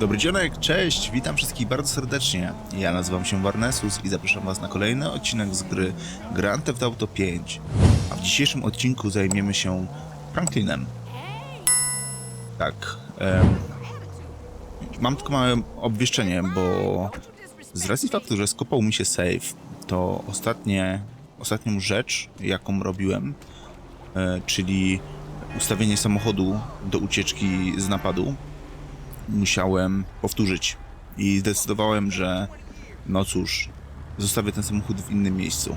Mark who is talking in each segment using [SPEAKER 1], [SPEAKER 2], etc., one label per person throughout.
[SPEAKER 1] Dobry dzionek, cześć, witam wszystkich bardzo serdecznie. Ja nazywam się Warnesus i zapraszam was na kolejny odcinek z gry Grand Theft Auto 5. A w dzisiejszym odcinku zajmiemy się Franklinem. Tak. em, mam tylko małe obwieszczenie, bo z racji faktu, że skopał mi się save, to ostatnie, ostatnią rzecz, jaką robiłem, e, czyli ustawienie samochodu do ucieczki z napadu, musiałem powtórzyć. I zdecydowałem, że no cóż, zostawię ten samochód w innym miejscu.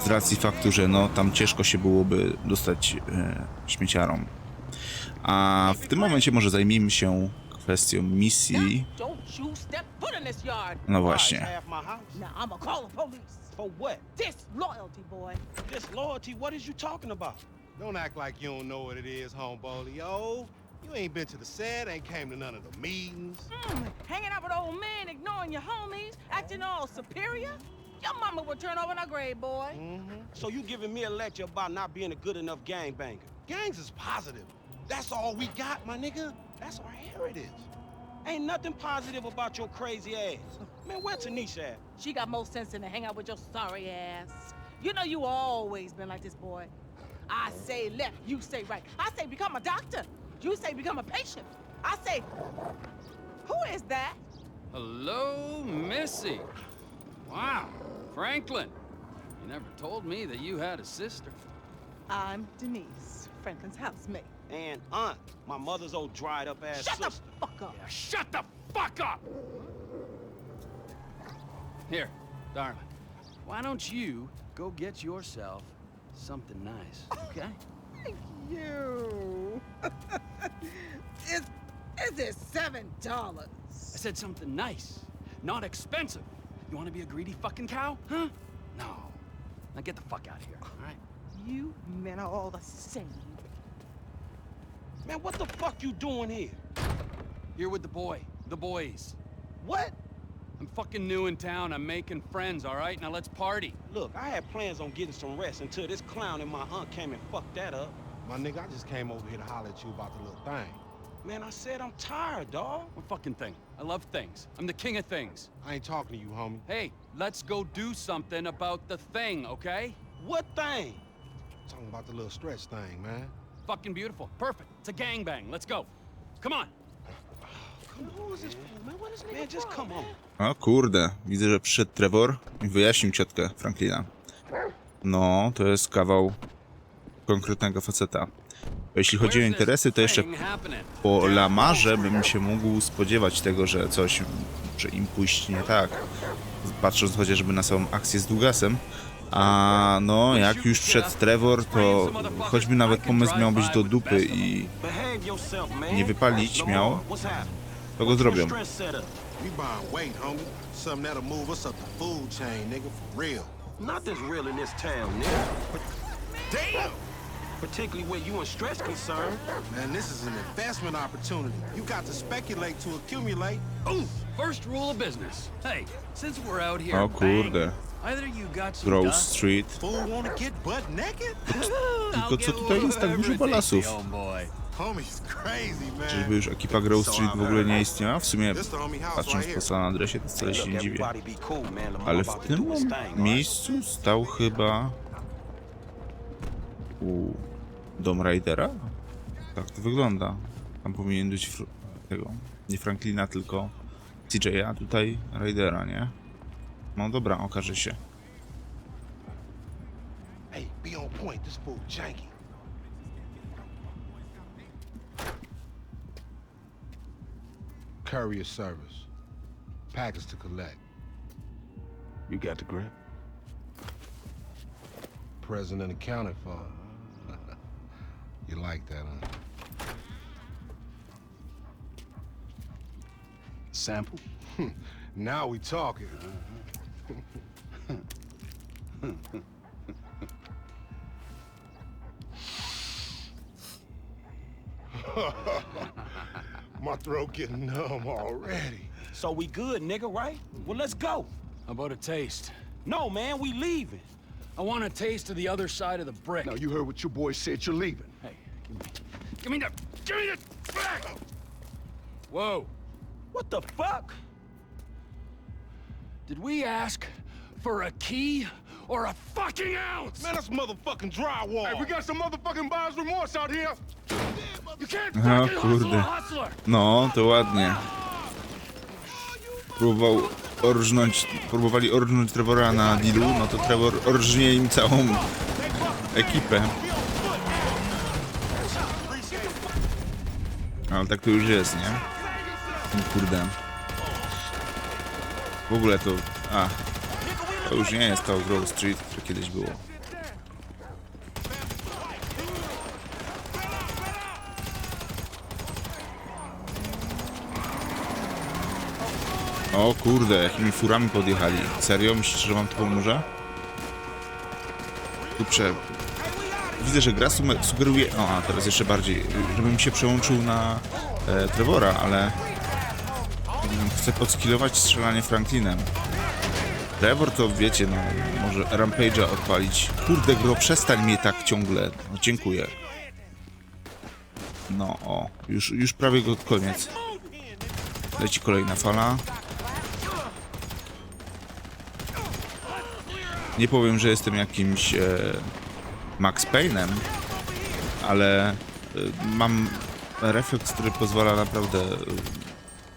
[SPEAKER 1] Z racji faktu, że no tam ciężko się byłoby dostać e, śmieciarom. A w tym momencie może zajmijmy się kwestią misji. No właśnie.
[SPEAKER 2] Disloyalty?
[SPEAKER 3] What is you talking about?
[SPEAKER 4] Don't act like you don't know what it is, homeboy. Yo, you ain't been to the set, ain't came to none of the meetings.
[SPEAKER 2] Mm, hanging out with old men, ignoring your homies, acting all superior. Your mama would turn over in her grave, boy.
[SPEAKER 4] Mm-hmm.
[SPEAKER 3] So you giving me a lecture about not being a good enough gangbanger?
[SPEAKER 4] Gangs is positive. That's all we got, my nigga. That's our heritage.
[SPEAKER 3] Ain't nothing positive about your crazy ass. Man, where Tanisha at?
[SPEAKER 2] She got more sense than to hang out with your sorry ass. You know you always been like this, boy. I say left, you say right. I say become a doctor. You say become a patient. I say, who is that?
[SPEAKER 5] Hello, Missy. Wow, Franklin. You never told me that you had a sister.
[SPEAKER 2] I'm Denise, Franklin's housemate.
[SPEAKER 3] And aunt, my mother's old dried up ass
[SPEAKER 2] Shut the fuck up.
[SPEAKER 5] Shut the fuck up! Here, darling. Why don't you go get yourself something nice, okay?
[SPEAKER 2] Thank you. is, is it seven dollars?
[SPEAKER 5] I said something nice, not expensive. You want to be a greedy fucking cow, huh? No. Now get the fuck out of here, all right?
[SPEAKER 2] You men are all the same.
[SPEAKER 3] Man, what the fuck you doing here?
[SPEAKER 5] You're with the boy, the boys.
[SPEAKER 3] What?
[SPEAKER 5] I'm fucking new in town. I'm making friends, all right? Now let's party.
[SPEAKER 3] Look, I had plans on getting some rest until this clown and my aunt came and fucked that up.
[SPEAKER 4] My nigga, I just came over here to holler at you about the little thing.
[SPEAKER 3] Man, I said I'm tired, dawg.
[SPEAKER 5] What fucking thing? I love things. I'm the king of things.
[SPEAKER 4] I ain't talking to you, homie.
[SPEAKER 5] Hey, let's go do something about the thing, okay?
[SPEAKER 3] What thing?
[SPEAKER 4] talking about the little stretch thing, man.
[SPEAKER 5] Fucking beautiful. Perfect. It's a gangbang. Let's go. Come on.
[SPEAKER 1] O kurde, widzę, że przyszedł Trevor i wyjaśnił ciotkę Franklina. No, to jest kawał konkretnego faceta. Jeśli chodzi o interesy, to jeszcze po Lamarze bym się mógł spodziewać tego, że coś może im pójść nie tak. Patrząc chociażby na samą akcję z Dugasem. A no, jak już wszedł Trevor, to choćby nawet pomysł miał być do dupy i nie wypalić miał? To go zrobią.
[SPEAKER 4] We buying weight, homie. Something that'll move us up the food chain, nigga, for real.
[SPEAKER 3] Nothing's real in this town, nigga. But damn! Particularly where you and stress concerned.
[SPEAKER 4] Man, this is an investment opportunity. You got to speculate to accumulate.
[SPEAKER 5] Oof. First rule of business. Hey, since we're out here, oh,
[SPEAKER 1] O kurde,
[SPEAKER 5] banging, either you got some
[SPEAKER 1] Grove
[SPEAKER 5] dust,
[SPEAKER 1] Street.
[SPEAKER 4] Fool wanna get butt naked?
[SPEAKER 5] I'll
[SPEAKER 1] Tylko co
[SPEAKER 5] get
[SPEAKER 1] tutaj jest tak dużo
[SPEAKER 5] everything,
[SPEAKER 1] balasów?
[SPEAKER 4] Oh,
[SPEAKER 1] Czyżby już ekipa Grove Street w ogóle nie istniała? W sumie, patrząc po. San Andresie, to wcale się nie dziwię. Ale w tym miejscu stał chyba... U... Dom Raidera? Tak to wygląda. Tam powinien być fr- tego... Nie Franklina, tylko CJ'a, tutaj Raidera, nie? No dobra, okaże się.
[SPEAKER 4] Hey, be on point. This fool janky. Courier service. Package to collect.
[SPEAKER 3] You got the grip?
[SPEAKER 4] Present and accounted for. you like that, huh?
[SPEAKER 3] Sample?
[SPEAKER 4] Now we talking. Uh-huh. My throat getting numb already.
[SPEAKER 3] So we good, nigga, right? Well, let's go.
[SPEAKER 5] How about a taste?
[SPEAKER 3] No, man, we leaving.
[SPEAKER 5] I want a taste of the other side of the brick.
[SPEAKER 6] Now, you heard what your boy said. You're leaving.
[SPEAKER 5] Hey, give me, give me the, give me the back. Whoa,
[SPEAKER 3] What the fuck?
[SPEAKER 5] Did we ask for a key or a fucking ounce?
[SPEAKER 4] Man, that's motherfucking drywall.
[SPEAKER 6] Hey, we got some motherfucking buyer's remorse out here.
[SPEAKER 5] Hustle
[SPEAKER 1] kurde. No, to ładnie. Próbował orżnąć, próbowali orżnąć Trevora na dealu, no to Trevor orżnie im całą ekipę. Ale tak to już jest, nie? No Kurde. W ogóle to... A. To już nie jest to Grove Street, które kiedyś było. O kurde, jakimi furami podjechali. Serio? Myślicie, że pomoże? Tu prze... Widzę, że gra sugeruje... O, a teraz jeszcze bardziej. Żebym się przełączył na e, Trevora, ale... Chcę podskillować strzelanie Franklinem. Trevor to wiecie, no może Rampage'a odpalić. Kurde gro, przestań mnie tak ciągle. No, dziękuję. No o, już, już prawie go koniec. Leci kolejna fala. Nie powiem, że jestem jakimś e, Max Payne'em, ale e, mam refleks, który pozwala naprawdę e,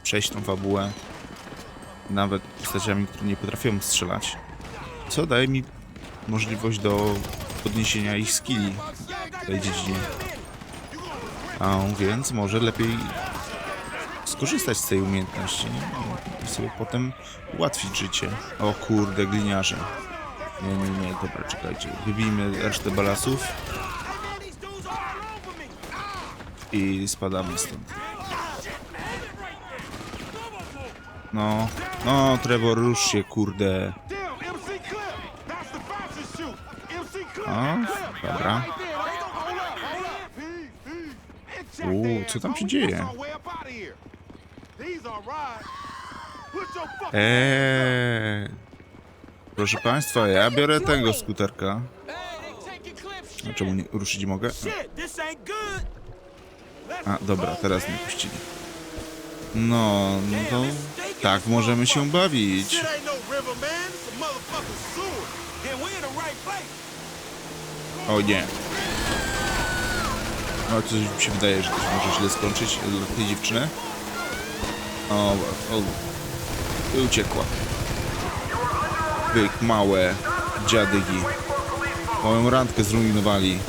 [SPEAKER 1] przejść tą fabułę nawet postaciami, które nie potrafią strzelać, co daje mi możliwość do podniesienia ich skilli w tej dziedzinie. A więc może lepiej skorzystać z tej umiejętności i sobie potem ułatwić życie. O kurde, gliniarze. Nie, nie, nie, dobra, czekajcie. Wybijmy resztę balasów i spadamy stąd. No, no, Trevor, rusz się, kurde. O, dobra. Uuu, co tam się dzieje? Eee. Proszę państwa, ja biorę tego skuterka. A czemu nie ruszyć mogę? A, dobra, teraz mnie puścili. No, no to tak możemy się bawić. O nie. No coś mi się wydaje, że coś może źle skończyć dla tej dziewczyny. O, o. Uciekła. Byk, małe dziadygi. Moją randkę zrujnowali.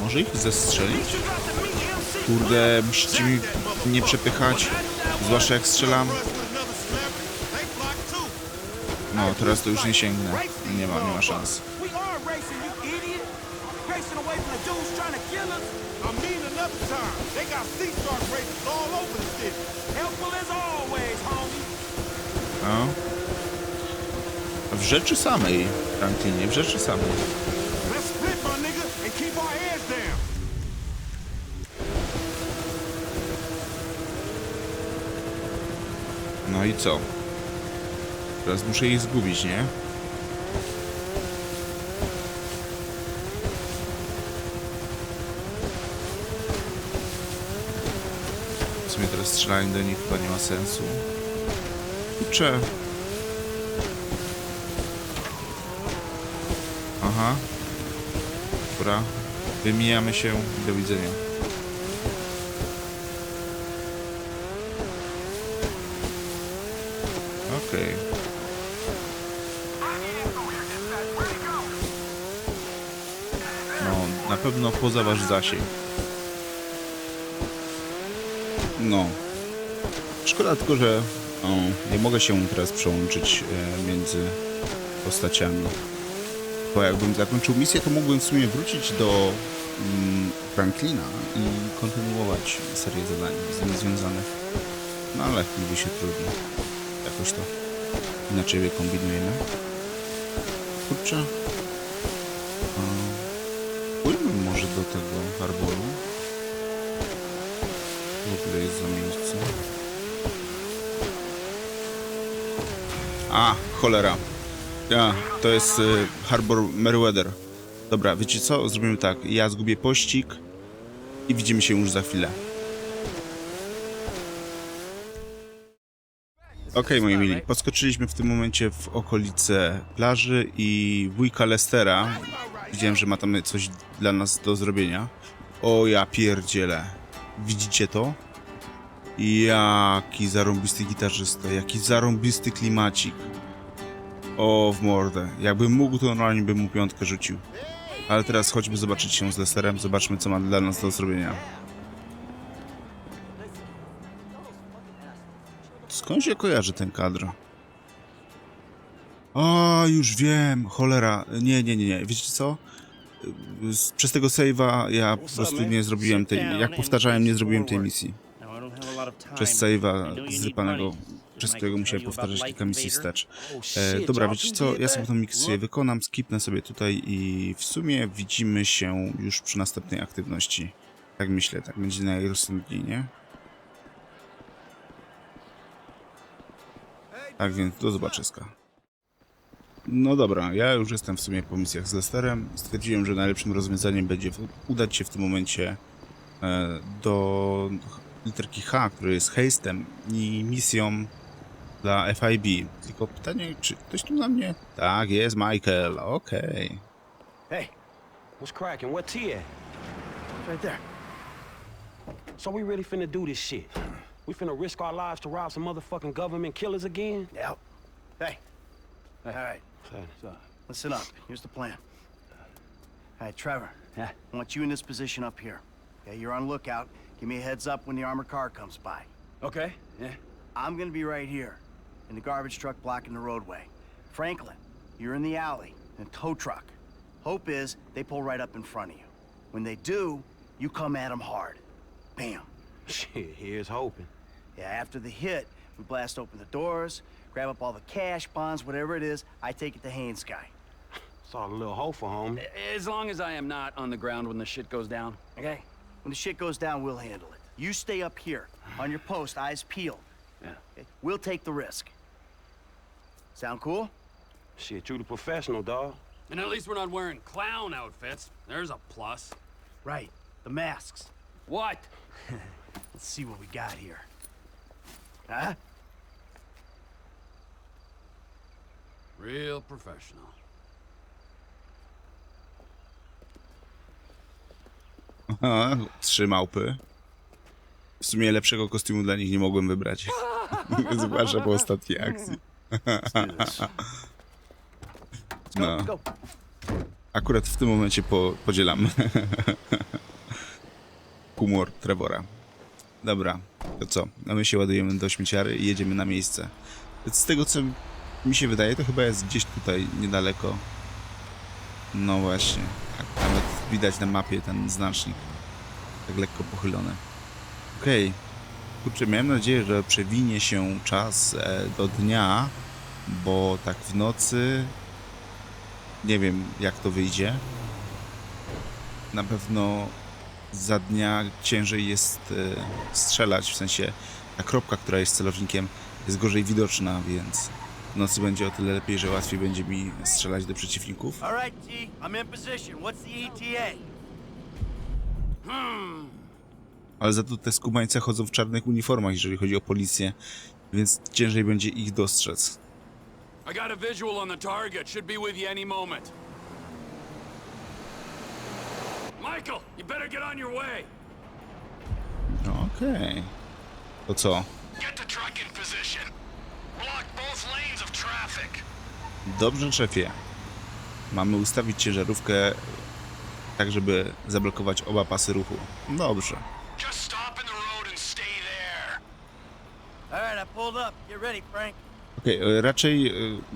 [SPEAKER 1] Może ich zestrzelić? Kurde, musicie mi nie przepychać. Zwłaszcza jak strzelam. No, teraz to już nie sięgnę. Nie ma, nie ma szans.
[SPEAKER 4] Another time. They got sea shark races all over the city.
[SPEAKER 3] Helpful as always, homie.
[SPEAKER 1] No. W rzeczy samej, Franklinie, w rzeczy samej.
[SPEAKER 4] Let's split, my nigga, and keep our heads down.
[SPEAKER 1] No i co? Teraz muszę ich zgubić, nie? W sumie teraz strzelanie do nich chyba nie ma sensu. Kurczę. Aha. Dobra. Wymijamy się. Do widzenia. Okej. No, na pewno poza wasz zasięg. No. Szkoda tylko, że o, nie mogę się teraz przełączyć e, między postaciami. Bo jakbym zakończył misję, to mógłbym w sumie wrócić do mm, Franklina i kontynuować serię zadań z nim związanych. No ale mówi się trudno. Jakoś to inaczej wykombinujemy. Kurczę. Pójdźmy może do tego harboru. W ogóle jest za miejsce. A, cholera. Ja, to jest y, Harbor Meriwether. Dobra, wiecie co? Zrobimy tak. Ja zgubię pościg i widzimy się już za chwilę. Okej, moi mili, podskoczyliśmy w tym momencie w okolice plaży i wujka Lestera. Widziałem, że ma tam coś dla nas do zrobienia. O ja pierdzielę. Widzicie to? Jaki zarąbisty gitarzysta, jaki zarąbisty klimacik. O, w mordę. Jakbym mógł, to normalnie bym mu piątkę rzucił. Ale teraz chodźmy zobaczyć się z Lesterem, zobaczmy co ma dla nas do zrobienia. Skąd się kojarzy ten kadr? O, już wiem, cholera. Nie, nie, nie, nie. Wiecie co? Przez tego save'a ja po prostu nie zrobiłem tej... Jak powtarzałem, nie zrobiłem tej misji. Przez save'a zrypanego, przez którego musiałem powtarzać kilka misji wstecz. E, dobra, wiecie co? Ja sobie tą misję wykonam, skipnę sobie tutaj i w sumie widzimy się już przy następnej aktywności. Tak myślę, tak będzie najrozsądniej, nie? Tak więc do zobaczyska. No dobra, ja już jestem w sumie po misjach z Lesterem. Stwierdziłem, że najlepszym rozwiązaniem będzie udać się w tym momencie e, do literki H, który jest hastem i misją dla FIB. Tylko pytanie, czy ktoś tu na mnie? Tak, jest Michael, okej.
[SPEAKER 3] Hey, what's cracking? What T at?
[SPEAKER 7] Right there.
[SPEAKER 3] So we really finna do this shit? We finna risk our lives to rob some motherfucking government killers again?
[SPEAKER 7] Yep. Hey. All right.
[SPEAKER 3] Son,
[SPEAKER 7] Listen up. Here's the plan. All right, Trevor.
[SPEAKER 3] Yeah.
[SPEAKER 7] I want you in this position up here. Okay, you're on lookout. Give me a heads up when the armored car comes by.
[SPEAKER 5] Okay, yeah.
[SPEAKER 7] I'm gonna be right here, in the garbage truck blocking the roadway. Franklin, you're in the alley, in a tow truck. Hope is they pull right up in front of you. When they do, you come at them hard. Bam.
[SPEAKER 3] Shit, here's hoping.
[SPEAKER 7] Yeah, after the hit, we blast open the doors, grab up all the cash, bonds, whatever it is. I take it to Haynes guy.
[SPEAKER 3] Saw a little hope for homie.
[SPEAKER 5] As long as I am not on the ground when the shit goes down.
[SPEAKER 7] Okay? When the shit goes down, we'll handle it. You stay up here, on your post, eyes peeled.
[SPEAKER 5] Yeah.
[SPEAKER 7] Okay? We'll take the risk. Sound cool?
[SPEAKER 3] Shit, you the professional, dog.
[SPEAKER 5] And at least we're not wearing clown outfits. There's a plus.
[SPEAKER 7] Right. The masks.
[SPEAKER 5] What?
[SPEAKER 7] Let's see what we got here. Huh?
[SPEAKER 5] Real professional.
[SPEAKER 1] Trzy małpy. W sumie lepszego kostiumu dla nich nie mogłem wybrać. Zwłaszcza po ostatniej akcji. No, akurat w tym momencie po, podzielam humor Trevora. Dobra, to co? No my się ładujemy do śmieciary i jedziemy na miejsce. Z tego co mi się wydaje, to chyba jest gdzieś tutaj niedaleko. No właśnie, tak, nawet widać na mapie ten znacznik. Tak lekko pochylony. Okej. Kurczę, miałem nadzieję, że przewinie się czas e, do dnia, bo tak w nocy nie wiem jak to wyjdzie. Na pewno za dnia ciężej jest e, strzelać, w sensie ta kropka, która jest celownikiem jest gorzej widoczna, więc w nocy będzie o tyle lepiej, że łatwiej będzie mi strzelać do przeciwników.
[SPEAKER 7] All right, T. I'm in position. What's the ETA?
[SPEAKER 1] Ale za to te skubańce chodzą w czarnych uniformach, jeżeli chodzi o policję, więc ciężej będzie ich dostrzec.
[SPEAKER 5] I got a visual on the target. Should be with you any moment. Michael, you better get on your way.
[SPEAKER 1] Okej. To co?
[SPEAKER 6] Get the truck in position. Block both lanes of traffic.
[SPEAKER 1] Dobrze, szefie. Mamy ustawić ciężarówkę tak, żeby zablokować oba pasy ruchu. Dobrze. Okej, e, raczej e,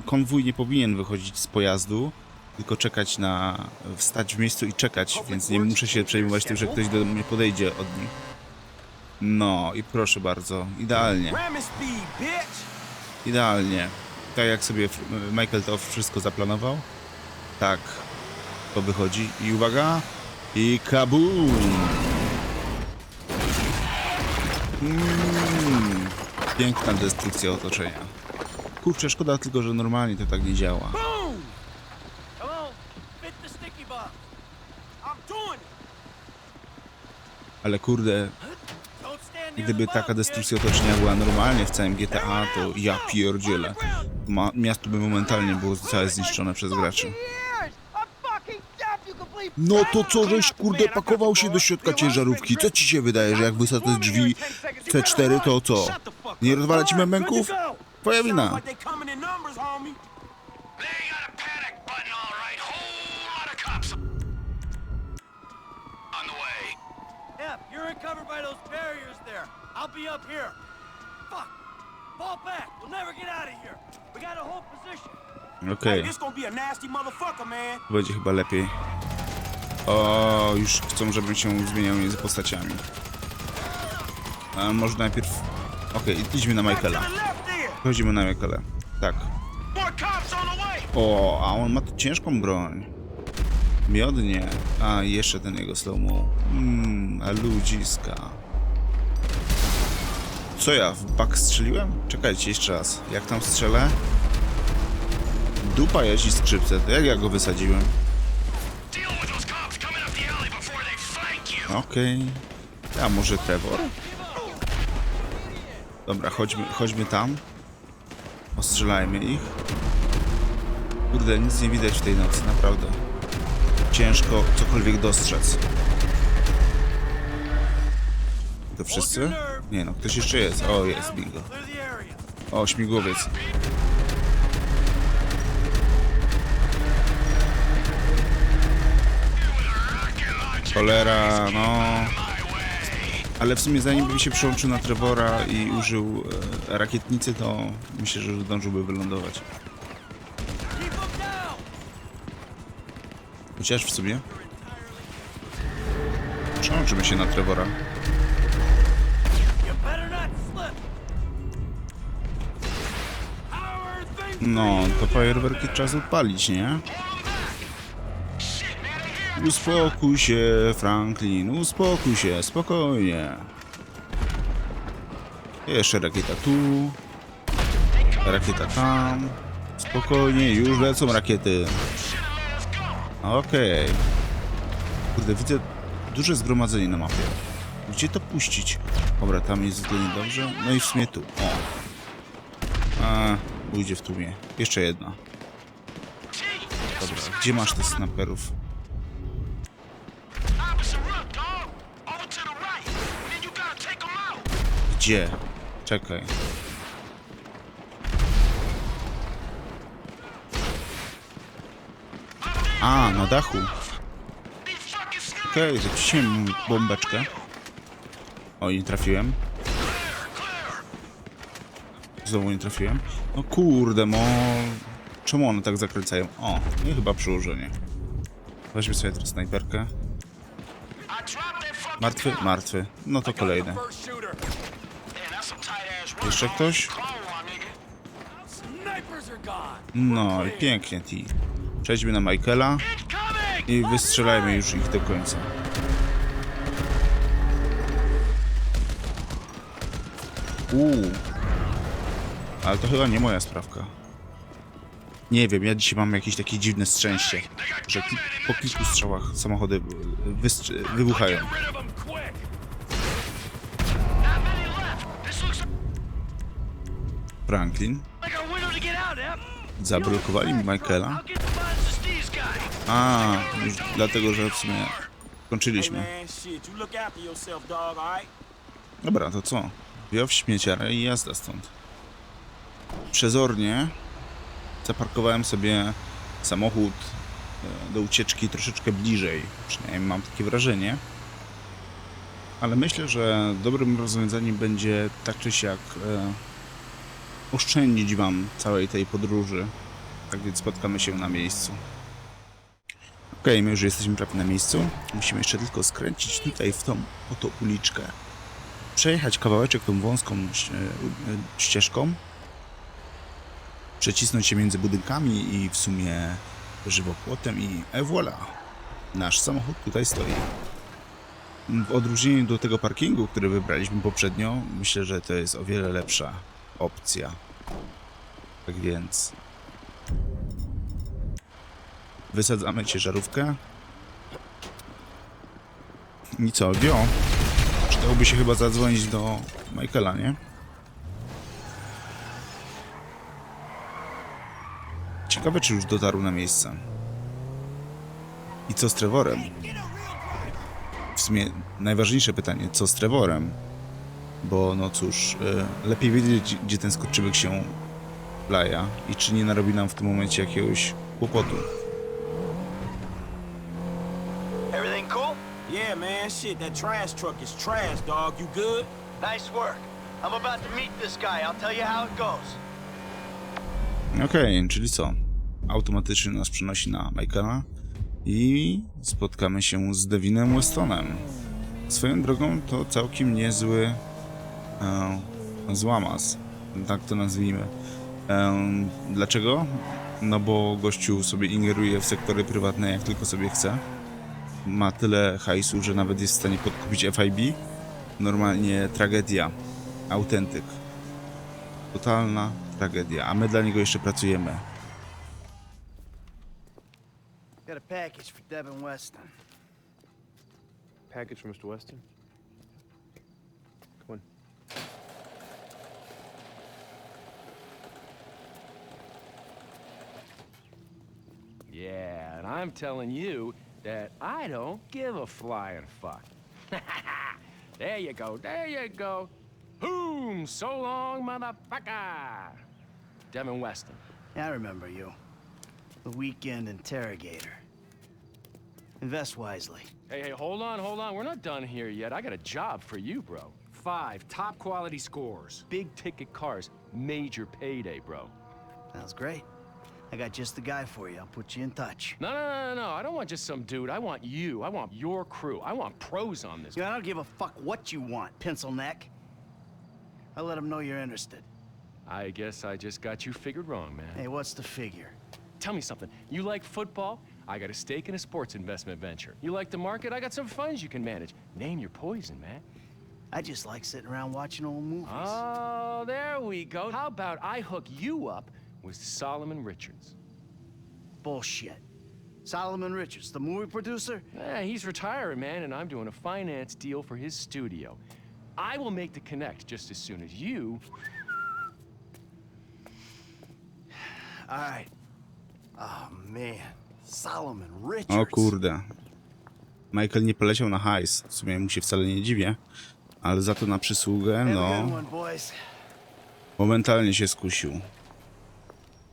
[SPEAKER 1] konwój nie powinien wychodzić z pojazdu, tylko czekać na... wstać w miejscu i czekać, więc nie muszę się przejmować tym, że ktoś do mnie podejdzie od nich. No i proszę bardzo, idealnie, idealnie. Tak jak sobie F- Michael to wszystko zaplanował, tak to wychodzi. I uwaga, i kabum! Mm, piękna destrukcja otoczenia. Kurczę, szkoda tylko, że normalnie to tak nie działa. Ale kurde, gdyby taka destrukcja otoczenia była normalnie w całym GTA, to ja pierdzielę. Ma, miasto by momentalnie było całe zniszczone przez graczy. No to co, żeś kurde pakował się do środka ciężarówki? Co ci się wydaje, że jak wysadzę drzwi C4 to co? Nie rozwala ci bębenków? Twoja wina. Okej,
[SPEAKER 3] man.
[SPEAKER 1] będzie chyba lepiej. O, już chcą, żebym się zmieniał między postaciami. Ale może najpierw... Okej, idźmy na Michaela. Chodzimy na Michaela. Tak. O, a on ma tu ciężką broń. Miodnie. A, jeszcze ten jego slow-mo. Mmm, a ludziska. Co ja, w bak strzeliłem? Czekajcie jeszcze raz. Jak tam strzelę? Dupa jeździ skrzypce. To jak ja go wysadziłem? Okej. A może Trevor? Dobra, chodźmy, chodźmy tam. Ostrzelajmy ich. Kurde, nic nie widać w tej nocy, naprawdę. Ciężko cokolwiek dostrzec. To wszyscy? Nie no, ktoś jeszcze jest. O, jest, bingo. O, śmigłowiec. Cholera, no. Ale w sumie zanim bym się przyłączył na Trevora i użył e, rakietnicy, to myślę, że zdążyłby wylądować. Chociaż w sumie. Przełączymy się na Trevora. No, to fajerwerki trzeba odpalić, nie? Uspokój się, Franklin, uspokój się, spokojnie. Jeszcze rakieta tu. Rakieta tam. Spokojnie, już lecą rakiety. Okej. Kurde, widzę duże zgromadzenie na mapie. Gdzie to puścić? Dobra, tam jest względnie dobrze. No i w sumie tu. O. A, pójdzie w tłumie. Jeszcze jedna. Dobra, gdzie masz te snaperów? Gdzie? Czekaj. A, na dachu. Okej, okay, zacisnąłem bombeczkę. O, nie trafiłem. Znowu nie trafiłem. No kurde, mo... Czemu one tak zakręcają? O, nie chyba przyłożenie. Weźmy sobie teraz snajperkę. Martwy? Martwy. No to kolejne. Jeszcze ktoś? No i pięknie, Ti. Przejdźmy na Michaela i wystrzelajmy już ich do końca. Uuu. Ale to chyba nie moja sprawka. Nie wiem, ja dzisiaj mam jakieś takie dziwne szczęście, że po kilku strzałach samochody wybuchają. Franklin. Zablokowali Michaela.
[SPEAKER 6] These guys.
[SPEAKER 1] A, już dlatego, że w sumie
[SPEAKER 3] right?
[SPEAKER 1] Dobra, to co? Wiow śmieciarę i jazda stąd. Przezornie zaparkowałem sobie samochód e, do ucieczki troszeczkę bliżej. Przynajmniej mam takie wrażenie. Ale myślę, że dobrym rozwiązaniem będzie tak czy siak e, oszczędzić wam całej tej podróży. Tak więc spotkamy się na miejscu. Okej, my już jesteśmy prawie na miejscu. Musimy jeszcze tylko skręcić tutaj w tą oto uliczkę przejechać kawałeczek tą wąską ś- e, ścieżką, przecisnąć się między budynkami i w sumie żywopłotem i e voilà, nasz samochód tutaj stoi. W odróżnieniu do tego parkingu, który wybraliśmy poprzednio, myślę, że to jest o wiele lepsza opcja. Tak więc wysadzamy ciężarówkę I co, Dio? Przydałoby się chyba zadzwonić do Michaela, nie? Ciekawe, czy już dotarł na miejsce. I co z Trevorem? W sumie najważniejsze pytanie, co z Trevorem? Bo no cóż, y, lepiej wiedzieć, gdzie ten skurczybyk się laja i czy nie narobi nam w tym momencie jakiegoś kłopotu.
[SPEAKER 8] Everything cool?
[SPEAKER 3] Yeah, man, shit, that trash truck is trash, dog. You good?
[SPEAKER 7] Nice work. I'm about to meet this guy. I'll tell you how it goes.
[SPEAKER 1] Okej, czyli co? Automatycznie nas przenosi na Michaela i spotkamy się z Devinem Westonem. Swoją drogą to całkiem niezły e, złamas, tak to nazwijmy. Dlaczego? No bo gościu sobie ingeruje w sektory prywatne jak tylko sobie chce. Ma tyle hajsu, że nawet jest w stanie podkupić FIB. Normalnie tragedia. Autentyk. Totalna tragedia, a my dla niego jeszcze pracujemy.
[SPEAKER 7] Got a package for Devin Weston.
[SPEAKER 9] Package for Mr. Weston.
[SPEAKER 10] Yeah, and I'm telling you that I don't give a flying fuck. there you go, there you go. Boom! So long, motherfucker! Devin Weston.
[SPEAKER 7] Yeah, I remember you. The weekend interrogator. Invest wisely.
[SPEAKER 10] Hey, hey, hold on, hold on. We're not done here yet. I got a job for you, bro. Five top quality scores, big ticket cars, major payday, bro.
[SPEAKER 7] Sounds great. I got just the guy for you. I'll put you in touch.
[SPEAKER 10] No, no, no, no, no. I don't want just some dude. I want you. I want your crew. I want pros on this.
[SPEAKER 7] Yeah, I don't give a fuck what you want, pencil neck. I'll let him know you're interested.
[SPEAKER 10] I guess I just got you figured wrong, man.
[SPEAKER 7] Hey, what's the figure?
[SPEAKER 10] Tell me something. You like football? I got a stake in a sports investment venture. You like the market? I got some funds you can manage. Name your poison, man.
[SPEAKER 7] I just like sitting around watching old movies.
[SPEAKER 10] Oh, there we go. How about I hook you up with Solomon Richards?
[SPEAKER 7] Bullshit. Solomon Richards, the movie producer?
[SPEAKER 10] Eh, he's retiring, man, and I'm doing a finance deal for his studio. I will make the connect just as soon as you.
[SPEAKER 7] All right. Oh, man. Solomon Richards.
[SPEAKER 1] O kurde. Michael nie poleciał na hajs. W sumie mu się wcale nie dziwię. Ale za to na przysługę, no, momentalnie się skusił.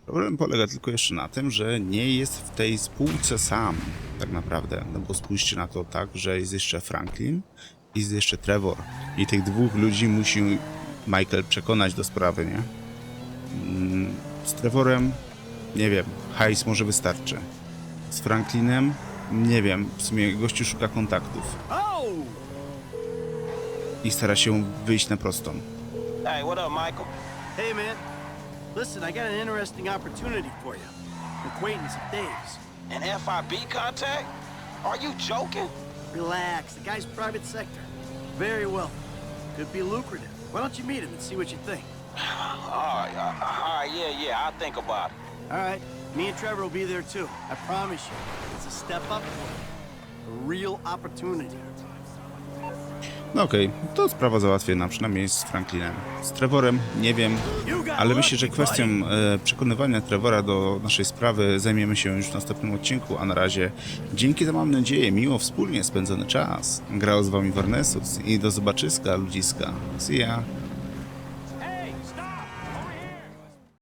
[SPEAKER 1] Problem polega tylko jeszcze na tym, że nie jest w tej spółce sam, tak naprawdę. No bo spójrzcie na to tak, że jest jeszcze Franklin jest jeszcze Trevor. I tych dwóch ludzi musi Michael przekonać do sprawy, nie? Mm, Z Trevorem, nie wiem, hajs może wystarczy. Z Franklinem, nie wiem, w sumie gościu szuka kontaktów i stara się wyjść na prostą.
[SPEAKER 3] Hey, what up, Michael?
[SPEAKER 7] Hey, man. Listen, I got an interesting opportunity for you. An acquaintance of Dave's.
[SPEAKER 3] An FIB contact? Are you joking?
[SPEAKER 7] Relax. The guy's private sector. Very wealthy. Could be lucrative. Why don't you meet him and see what you think?
[SPEAKER 3] All right, uh, all right, yeah, yeah, I'll think about it.
[SPEAKER 7] All right. Me and Trevor will be there too. I promise you. It's a step up for you. A real opportunity.
[SPEAKER 1] No okej, to sprawa załatwiona, przynajmniej z Franklinem. Z Trevorem nie wiem, ale myślę, że kwestią e, przekonywania Trevora do naszej sprawy zajmiemy się już w następnym odcinku, a na razie dzięki za mam nadzieję miło wspólnie spędzony czas. Grał z wami Warnesus i do zobaczyska ludziska. See ya!